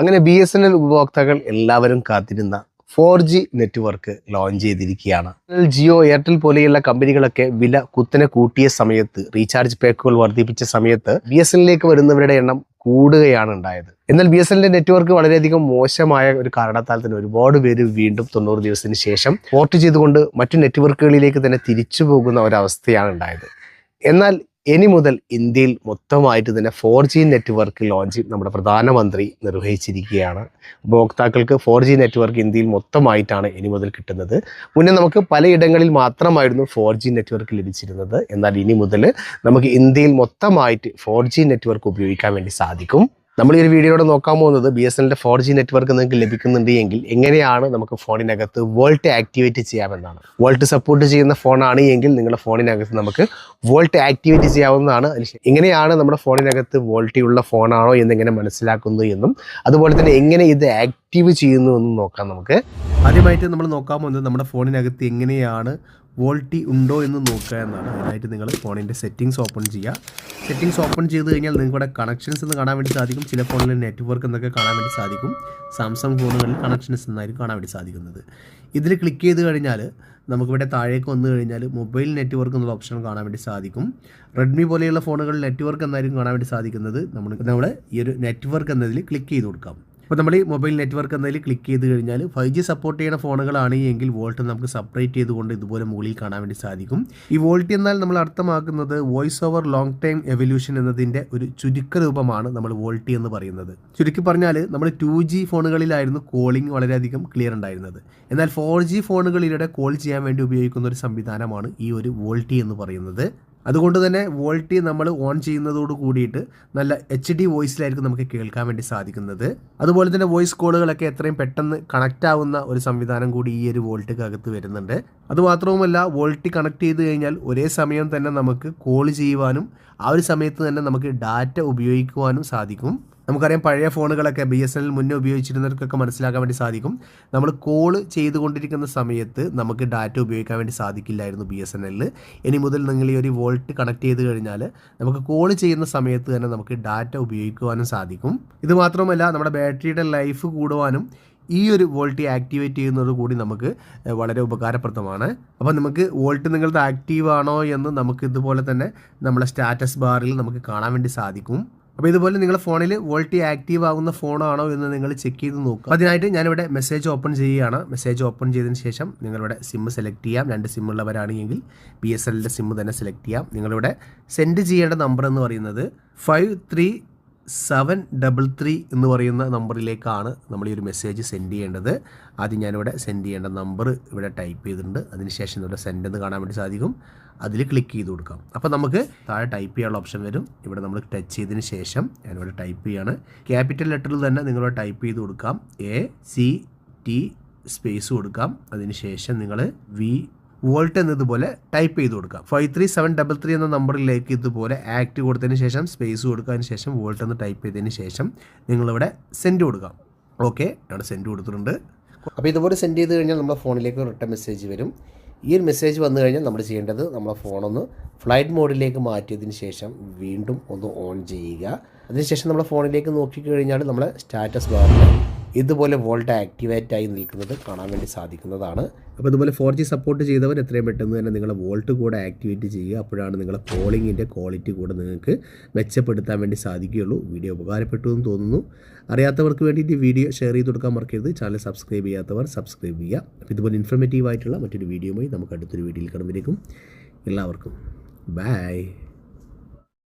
അങ്ങനെ B S N L ഉപഭോക്താക്കൾ എല്ലാവരും കാത്തിരുന്ന ഫോർ ജി നെറ്റ്വർക്ക് ലോഞ്ച് ചെയ്തിരിക്കുകയാണ്. ജിയോ എയർടെൽ പോലെയുള്ള കമ്പനികളൊക്കെ വില കുത്തനെ കൂട്ടിയ സമയത്ത് റീചാർജ് പാക്കുകൾ വർദ്ധിപ്പിച്ച സമയത്ത് ബി എസ് എന്നിലേക്ക് വരുന്നവരുടെ എണ്ണം കൂടുകയാണ് ഉണ്ടായത്. എന്നാൽ ബി എസ് എല്ലിന്റെ നെറ്റ്വർക്ക് വളരെയധികം മോശമായ ഒരു കാരണത്താൽ തന്നെ ഒരുപാട് പേര് വീണ്ടും തൊണ്ണൂറ് ദിവസത്തിന് ശേഷം പോർട്ട് ചെയ്തുകൊണ്ട് മറ്റു നെറ്റ്വർക്കുകളിലേക്ക് തന്നെ തിരിച്ചു പോകുന്ന ഒരവസ്ഥയാണ് ഉണ്ടായത്. എന്നാൽ ഇനി മുതൽ ഇന്ത്യയിൽ മൊത്തമായിട്ട് തന്നെ ഫോർ ജി നെറ്റ്വർക്ക് ലോഞ്ച് നമ്മുടെ പ്രധാനമന്ത്രി നിർവഹിച്ചിരിക്കുകയാണ്. ഉപഭോക്താക്കൾക്ക് ഫോർ ജി നെറ്റ്വർക്ക് ഇന്ത്യയിൽ മൊത്തമായിട്ടാണ് ഇനി മുതൽ കിട്ടുന്നത്. മുന്നേ നമുക്ക് പലയിടങ്ങളിൽ മാത്രമായിരുന്നു ഫോർ ജി നെറ്റ്വർക്ക് ലഭിച്ചിരുന്നത്. എന്നാൽ ഇനി മുതൽ നമുക്ക് ഇന്ത്യയിൽ മൊത്തമായിട്ട് ഫോർ ജി നെറ്റ്വർക്ക് ഉപയോഗിക്കാൻ വേണ്ടി സാധിക്കും. നമ്മൾ ഈ ഒരു വീഡിയോയുടെ നോക്കാൻ പോകുന്നത് ബി എസ് എന്റെ ഫോർ ജി നെറ്റ്വർക്ക് നിങ്ങൾക്ക് ലഭിക്കുന്നുണ്ട് എങ്കിൽ എങ്ങനെയാണ് നമുക്ക് ഫോണിനകത്ത് വോൾട്ട് ആക്ടിവേറ്റ് ചെയ്യാമെന്നാണ്. വോൾട്ട് സപ്പോർട്ട് ചെയ്യുന്ന ഫോണാണ് എങ്കിൽ നിങ്ങളുടെ ഫോണിനകത്ത് നമുക്ക് വോൾട്ട് ആക്ടിവേറ്റ് ചെയ്യാവുന്നതാണ്. എങ്ങനെയാണ് നമ്മുടെ ഫോണിനകത്ത് വോൾട്ടി ഉള്ള ഫോണാണോ എന്നെങ്ങനെ മനസ്സിലാക്കുന്നു എന്നും അതുപോലെ തന്നെ എങ്ങനെ ഇത് ആക്റ്റീവ് ചെയ്യുന്നു എന്നും നോക്കാം നമുക്ക്. ആദ്യമായിട്ട് നമ്മൾ നോക്കാൻ പോകുന്നത് നമ്മുടെ ഫോണിനകത്ത് എങ്ങനെയാണ് വോൾട്ടി ഉണ്ടോ എന്ന് നോക്കുക എന്നാണ്. അതിനായിട്ട് നിങ്ങൾ ഫോണിന്റെ സെറ്റിങ്സ് ഓപ്പൺ ചെയ്യുക. സെറ്റിങ്സ് ഓപ്പൺ ചെയ്ത് കഴിഞ്ഞാൽ ഇവിടെ കണക്ഷൻസ് എന്ന് കാണാൻ വേണ്ടി സാധിക്കും. ചില ഫോണിൽ നെറ്റ്വർക്ക് എന്നൊക്കെ കാണാൻ വേണ്ടി സാധിക്കും. സാംസങ് ഫോണുകളിൽ കണക്ഷൻസ് എന്നായിരിക്കും കാണാൻ വേണ്ടി സാധിക്കുന്നത്. ഇതിൽ ക്ലിക്ക് ചെയ്ത് കഴിഞ്ഞാൽ നമുക്കിവിടെ താഴേക്ക് വന്നു കഴിഞ്ഞാൽ മൊബൈൽ നെറ്റ്വർക്ക് എന്നുള്ള ഓപ്ഷൻ കാണാൻ വേണ്ടി സാധിക്കും. റെഡ്മി പോലെയുള്ള ഫോണുകളിൽ നെറ്റ്വർക്ക് എന്നായിരിക്കും കാണാൻ വേണ്ടി സാധിക്കുന്നത്. നമ്മൾ നമ്മൾ ഈ ഒരു നെറ്റ്വർക്ക് എന്നതിൽ ക്ലിക്ക് ചെയ്ത് കൊടുക്കാം. അപ്പോൾ നമ്മൾ ഈ മൊബൈൽ നെറ്റ്വർക്ക് എന്നതിൽ ക്ലിക്ക് ചെയ്ത് കഴിഞ്ഞാൽ ഫൈവ് ജി സപ്പോർട്ട് ചെയ്യുന്ന ഫോണുകളാണ് എങ്കിൽ വോൾട്ട് നമുക്ക് സെപ്പറേറ്റ് ചെയ്തുകൊണ്ട് ഇതുപോലെ മുകളിൽ കാണാൻ വേണ്ടി സാധിക്കും. ഈ വോൾട്ട് എന്നാൽ നമ്മൾ അർത്ഥമാക്കുന്നത് voice over long time evolution എന്നതിന്റെ ഒരു ചുരുക്ക രൂപമാണ് നമ്മൾ വോൾട്ടി എന്ന് പറയുന്നത്. ചുരുക്കി പറഞ്ഞാൽ നമ്മൾ ടു ജി ഫോണുകളിലായിരുന്നു കോളിംഗ് വളരെയധികം ക്ലിയർ ഉണ്ടായിരുന്നത്. എന്നാൽ ഫോർ ജി ഫോണുകളിലൂടെ കോൾ ചെയ്യാൻ വേണ്ടി ഉപയോഗിക്കുന്ന ഒരു സംവിധാനമാണ് ഈ ഒരു വോൾട്ടി എന്ന് പറയുന്നത്. അതുകൊണ്ട് തന്നെ വോൾട്ടി നമ്മൾ ഓൺ ചെയ്യുന്നതോട് കൂടിയിട്ട് നല്ല എച്ച് ഡി വോയിസിലായിരിക്കും നമുക്ക് കേൾക്കാൻ വേണ്ടി സാധിക്കുന്നത്. അതുപോലെ തന്നെ വോയിസ് കോളുകളൊക്കെ എത്രയും പെട്ടെന്ന് കണക്റ്റ് ആവുന്ന ഒരു സംവിധാനം കൂടി ഈ ഒരു വോൾട്ടിക്ക് അകത്ത് വരുന്നുണ്ട് അതുമാത്രവുമല്ല വോൾട്ടി കണക്ട് ചെയ്ത് കഴിഞ്ഞാൽ ഒരേ സമയം തന്നെ നമുക്ക് കോൾ ചെയ്യുവാനും ആ ഒരു സമയത്ത് തന്നെ നമുക്ക് ഡാറ്റ ഉപയോഗിക്കുവാനും സാധിക്കും. നമുക്കറിയാം പഴയ ഫോണുകളൊക്കെ ബി എസ് എൻ എൽ മുന്നേ ഉപയോഗിച്ചിരുന്നവർക്കൊക്കെ മനസ്സിലാക്കാൻ വേണ്ടി സാധിക്കും. നമ്മൾ കോൾ ചെയ്തുകൊണ്ടിരിക്കുന്ന സമയത്ത് നമുക്ക് ഡാറ്റ ഉപയോഗിക്കാൻ വേണ്ടി സാധിക്കില്ലായിരുന്നു ബി എസ് എൻ എല്ലിൽ ഇനി മുതൽ നിങ്ങൾ ഈ ഒരു വോൾട്ട് കണക്ട് ചെയ്ത് കഴിഞ്ഞാൽ നമുക്ക് കോൾ ചെയ്യുന്ന സമയത്ത് തന്നെ നമുക്ക് ഡാറ്റ ഉപയോഗിക്കുവാനും സാധിക്കും. ഇത് മാത്രമല്ല നമ്മുടെ ബാറ്ററിയുടെ ലൈഫ് കൂടുവാനും ഈ ഒരു വോൾട്ട് ആക്ടിവേറ്റ് ചെയ്യുന്നത് കൂടി നമുക്ക് വളരെ ഉപകാരപ്രദമാണ്. അപ്പോൾ നമുക്ക് വോൾട്ട് നിങ്ങളുടെ ആക്റ്റീവ് ആണോ എന്ന് നമുക്ക് ഇതുപോലെ തന്നെ നമ്മുടെ സ്റ്റാറ്റസ് ബാറിൽ നമുക്ക് കാണാൻ വേണ്ടി സാധിക്കും. അപ്പോൾ ഇതുപോലെ നിങ്ങളുടെ ഫോണിൽ വോൾട്ടി ആക്റ്റീവ് ആകുന്ന ഫോണാണോ എന്ന് നിങ്ങൾ ചെക്ക് ചെയ്ത് നോക്കുക. അതിനായിട്ട് ഞാനിവിടെ മെസ്സേജ് ഓപ്പൺ ചെയ്യുകയാണ്. മെസ്സേജ് ഓപ്പൺ ചെയ്തതിന് ശേഷം നിങ്ങളിവിടെ സിം സെലക്ട് ചെയ്യാം. രണ്ട് സിം ഉള്ളവരാണെങ്കിൽ ബി എസ് എല്ലിന്റെ സിം തന്നെ സെലക്ട് ചെയ്യാം. നിങ്ങളിവിടെ സെൻഡ് ചെയ്യേണ്ട നമ്പർ എന്ന് പറയുന്നത് five three seven double three എന്ന് പറയുന്ന നമ്പറിലേക്കാണ് നമ്മൾ ഈ ഒരു മെസ്സേജ് സെൻഡ് ചെയ്യേണ്ടത്. ആദ്യം ഞാനിവിടെ സെൻഡ് ചെയ്യേണ്ട നമ്പർ ഇവിടെ ടൈപ്പ് ചെയ്തിട്ടുണ്ട്. അതിനുശേഷം ഇവിടെ സെൻഡ് എന്ന് കാണാൻ വേണ്ടി സാധിക്കും. അതിൽ ക്ലിക്ക് ചെയ്ത് കൊടുക്കാം. അപ്പോൾ നമുക്ക് താഴെ ടൈപ്പ് ചെയ്യാനുള്ള ഓപ്ഷൻ വരും. ഇവിടെ നമ്മൾ ടച്ച് ചെയ്തതിന് ശേഷം ഞാനിവിടെ ടൈപ്പ് ചെയ്യാണ്. ക്യാപിറ്റൽ ലെറ്ററിൽ തന്നെ നിങ്ങൾ ടൈപ്പ് ചെയ്ത് കൊടുക്കാം. എ സി ടി സ്പേസ് കൊടുക്കാം. അതിനുശേഷം നിങ്ങൾ വി വോൾട്ട് എന്നതുപോലെ ടൈപ്പ് ചെയ്ത് കൊടുക്കാം. Five three seven double three എന്ന നമ്പറിലേക്ക് ഇതുപോലെ ആക്ട് കൊടുത്തതിന് ശേഷം സ്പേസ് കൊടുത്തതിന് ശേഷം വോൾട്ട് എന്ന് ടൈപ്പ് ചെയ്തതിന് ശേഷം നിങ്ങളിവിടെ സെൻഡ് കൊടുക്കാം. ഓക്കെ ഞാൻ സെൻഡ് കൊടുത്തിട്ടുണ്ട്. അപ്പോൾ ഇതുപോലെ സെൻഡ് ചെയ്ത് കഴിഞ്ഞാൽ നമ്മുടെ ഫോണിലേക്ക് റിട്ടേൺ മെസ്സേജ് വരും. ഈ ഒരു മെസ്സേജ് വന്നു കഴിഞ്ഞാൽ നമ്മൾ ചെയ്യേണ്ടത് നമ്മുടെ ഫോണൊന്ന് ഫ്ലൈറ്റ് മോഡിലേക്ക് മാറ്റിയതിന് ശേഷം വീണ്ടും ഒന്ന് ഓൺ ചെയ്യുക. അതിനുശേഷം നമ്മുടെ ഫോണിലേക്ക് നോക്കിക്കഴിഞ്ഞാൽ നമ്മളെ സ്റ്റാറ്റസ് ബാറിൽ ഇതുപോലെ വോൾട്ട് ആക്ടിവേറ്റ് ആയി നിൽക്കുന്നത് കാണാൻ വേണ്ടി സാധിക്കുന്നതാണ്. അപ്പോൾ ഇതുപോലെ ഫോർ ജി സപ്പോർട്ട് ചെയ്തവർ എത്രയും പെട്ടെന്ന് തന്നെ നിങ്ങളുടെ വോൾട്ട് കൂടെ ആക്ടിവേറ്റ് ചെയ്യുക. അപ്പോഴാണ് നിങ്ങളുടെ കോളിങ്ങിന്റെ ക്വാളിറ്റി കൂടെ നിങ്ങൾക്ക് മെച്ചപ്പെടുത്താൻ വേണ്ടി സാധിക്കുകയുള്ളൂ. വീഡിയോ ഉപകാരപ്പെട്ടു എന്ന് തോന്നുന്നു. അറിയാത്തവർക്ക് വേണ്ടിയിട്ട് വീഡിയോ ഷെയർ ചെയ്ത് കൊടുക്കാൻ മറക്കരുത്. ചാനൽ സബ്സ്ക്രൈബ് ചെയ്യാത്തവർ സബ്സ്ക്രൈബ് ചെയ്യുക. അപ്പോൾ ഇതുപോലെ ഇൻഫർമേറ്റീവ് ആയിട്ടുള്ള മറ്റൊരു വീഡിയോയുമായി നമുക്ക് അടുത്തൊരു വീഡിയോയിൽ കടന്നിരിക്കും. എല്ലാവർക്കും ബൈ